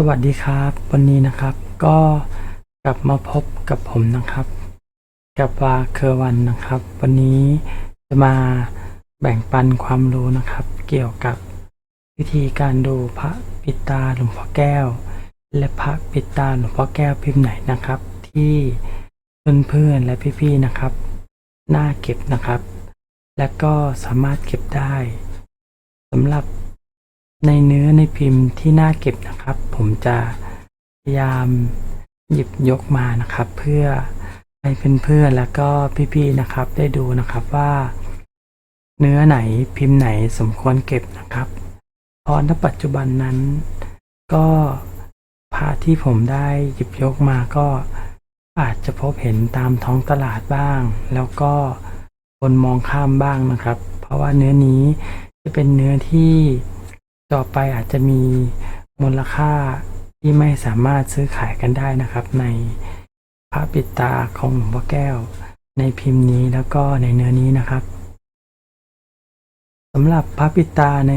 สวัสดีครับ วันนี้นะครับก็กลับมาพบกับผมนะครับ กับวาเคอร์วันนะครับ วันนี้จะมาแบ่งปันความรู้นะครับ เกี่ยวกับวิธีการดูพระปิตาหลวงพ่อแก้ว และพระปิตาหลวงพ่อแก้วพิมพ์ไหนนะครับ ที่เพื่อนๆและพี่ๆนะครับ น่าเก็บนะครับ และก็สามารถเก็บได้สำหรับ ในเนื้อในพิมพ์ที่น่าเก็บนะครับ ผมจะพยายามหยิบยกมานะครับ เพื่อให้เพื่อนๆแล้วก็พี่ๆนะครับ ได้ดูนะครับว่า เนื้อไหนพิมพ์ไหนสมควรเก็บนะครับเพราะณปัจจุบันนั้น ก็พระที่ผมได้หยิบยกมาก็อาจจะพบเห็นตามท้องตลาดบ้าง แล้วก็คนมองข้ามบ้างนะครับ เพราะว่าเนื้อนี้จะเป็นเนื้อที่ ต่อไปอาจจะมีมูลค่าที่ไม่สามารถซื้อขายกันได้นะครับ ในพระปิดตาของหลวงพ่อแก้ว ในพิมพ์นี้แล้วก็ในเนื้อนี้นะครับสำหรับพระปิดตาใน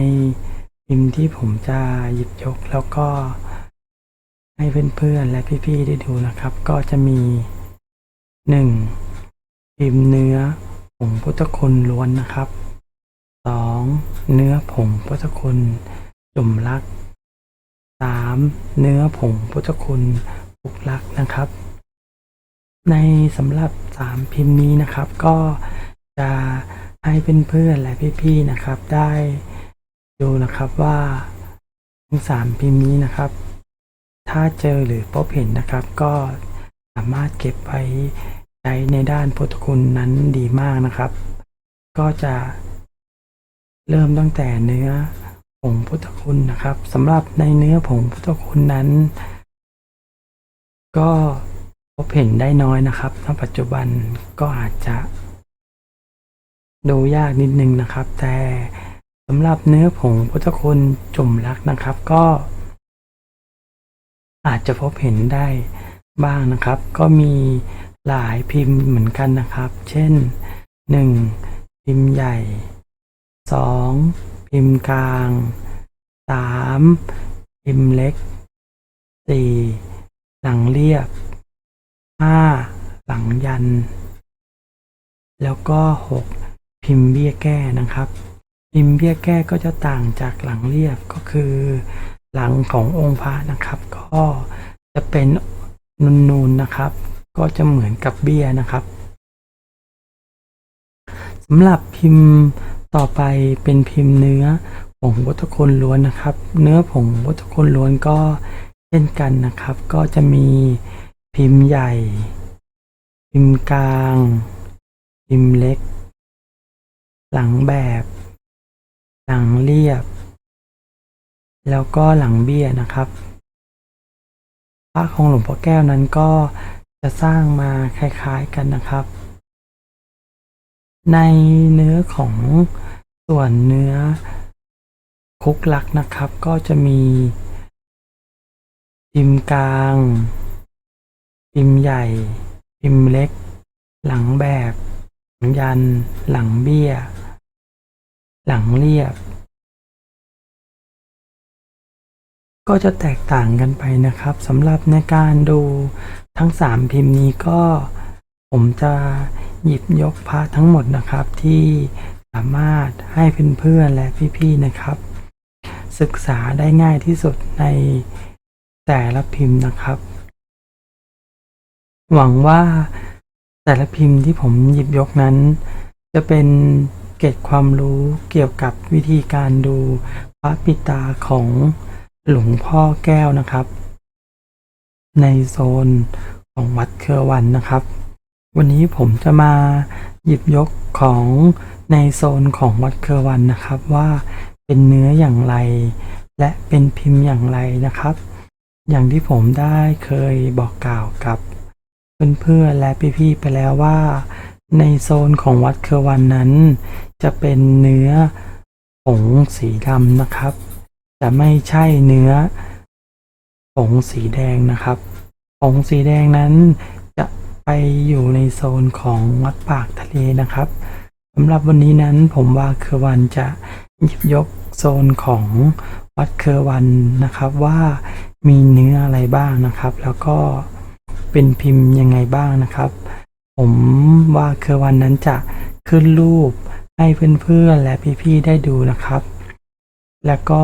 พิมพ์ที่ผมจะหยิบยกแล้วก็ให้เพื่อนๆและพี่ๆได้ดูนะครับ ก็จะมีหนึ่งพิมพ์เนื้อผงพุทธคุณล้วนนะครับสองเนื้อผงพุทธคุณ จุ่มลักสามเนื้อผงพุทธคุณปุกลักนะครับ ในสำหรับสามพิมพ์นี้นะครับ ก็จะให้เพื่อนๆและพี่ๆนะครับ ได้ดูนะครับว่าทั้งสามพิมพ์นี้นะครับ ถ้าเจอหรือพบเห็นนะครับ ก็สามารถเก็บไว้ใช้ในด้านพุทธคุณนั้นดีมากนะครับ ก็จะเริ่มตั้งแต่เนื้อ ผงพุทธคุณนะครับสำหรับในเนื้อผงพุทธคุณนั้น ก็พบเห็นได้น้อยนะครับณปัจจุบันก็อาจจะดูยากนิดนึงนะครับ แต่สำหรับเนื้อผงพุทธคุณจุ่มลักนะครับ ก็ อาจจะพบเห็นได้บ้างนะครับ ก็มีหลายพิมพ์เหมือนกันนะครับ เช่น 1. พิมพ์ใหญ่สอง พิมพ์กลางสามพิมพ์เล็กสี่หลังเรียบห้าหลังยัน แล้วก็หกพิมพ์เบี้ยแก้นะครับ พิมพ์เบี้ยแก้ก็จะต่างจากหลังเรียบก็คือ หลังขององค์พระนะครับ ก็จะเป็นนูนๆนะครับ ก็จะเหมือนกับเบี้ยนะครับสำหรับพิมพ์ ต่อไปเป็นพิมพ์เนื้อผงวัตคุณล้วนนะครับ เนื้อผงวัตคุณล้วนก็เช่นกันนะครับ ก็จะมีพิมพ์ใหญ่ พิมพ์กลาง พิมพ์เล็ก หลังแบบ หลังเรียบ แล้วก็หลังเบี้ยนะครับพระของหลวงพ่อแก้วนั้นก็จะสร้างมาคล้ายๆกันนะครับ ในเนื้อของส่วนเนื้อคุกลักนะครับ ก็จะมีพิมพ์กลาง พิมพ์ใหญ่ พิมพ์เล็ก หลังแบบหลังยัน หลังเบี้ย หลังเรียบ ก็จะแตกต่างกันไปนะครับสำหรับในการดูทั้งสามพิมพ์นี้ก็ ผมจะหยิบยกพระทั้งหมดนะครับที่สามารถให้เพื่อนๆและพี่ๆนะครับ ศึกษาได้ง่ายที่สุดในแต่ละพิมพ์นะครับ หวังว่าแต่ละพิมพ์ที่ผมหยิบยกนั้น จะเป็นเกร็ดความรู้เกี่ยวกับวิธีการดูพระปิตาของหลวงพ่อแก้วนะครับ ในโซนของวัดเครือวันนะครับ วันนี้ผมจะมาหยิบยกของในโซนของวัดเครือวันนะครับ ว่าเป็นเนื้ออย่างไร และเป็นพิมพ์อย่างไรนะครับ อย่างที่ผมได้เคยบอกกล่าวกับเพื่อนๆและพี่ๆไปแล้วว่า ในโซนของวัดเครือวันนั้น จะเป็นเนื้อผงสีดำนะครับ จะไม่ใช่เนื้อผงสีแดงนะครับผงสีแดงนั้น ไปอยู่ในโซนของวัดปากทะเลนะครับสำหรับวันนี้นั้นผมว่าคือวันจะหยิบยกโซนของวัดเครือวันนะครับว่ามีเนื้ออะไรบ้างนะครับ แล้วก็เป็นพิมพ์ยังไงบ้างนะครับ ผมว่าเครือวันนั้นจะขึ้นรูปให้เพื่อนๆและพี่ๆได้ดูนะครับ แล้วก็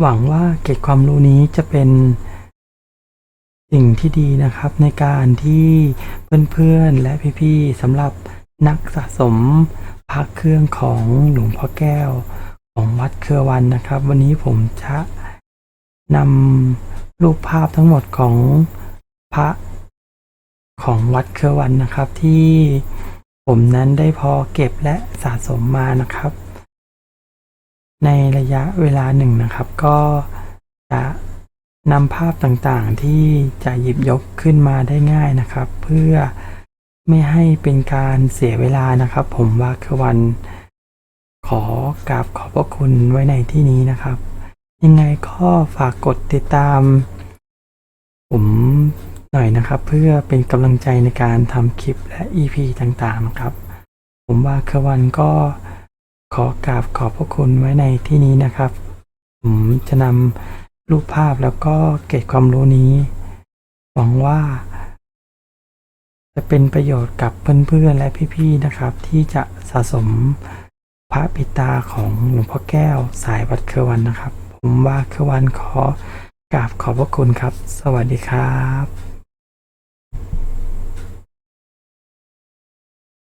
หวังว่าเกร็ดความรู้นี้จะเป็น สิ่งที่ดีนะครับในการที่เพื่อนๆและพี่ๆสำหรับนักสะสมพระเครื่องของหลวงพ่อแก้ว ของวัดเครือวันนะครับ วันนี้ผมจะนำรูปภาพทั้งหมดของพระของวัดเครือวันนะครับ ที่ผมนั้นได้พอเก็บและสะสมมานะครับ ในระยะเวลาหนึ่งนะครับ ก็จะ นำภาพต่างๆ ที่จะหยิบยกขึ้นมาได้ง่ายนะครับ เพื่อไม่ให้เป็นการเสียเวลานะครับ ผมวาควัน ขอกราบขอบพระคุณไว้ในที่นี้นะครับ ยังไงก็ฝากกดติดตาม ผมหน่อยนะครับ เพื่อเป็นกำลังใจในการทำคลิปและ EP ต่างๆนะครับ ผมวาควันก็ขอกราบขอบพระคุณไว้ในที่นี้นะครับ ผมจะนำ รูปภาพแล้วก็เก็บความรู้นี้ หวังว่า จะเป็นประโยชน์กับเพื่อนๆและพี่ๆนะครับ ที่จะสะสมพระปิตาของหลวงพ่อแก้วสายวัดเควันนะครับ ผมว่าเควันขอกราบขอบพระคุณครับ สวัสดีครับ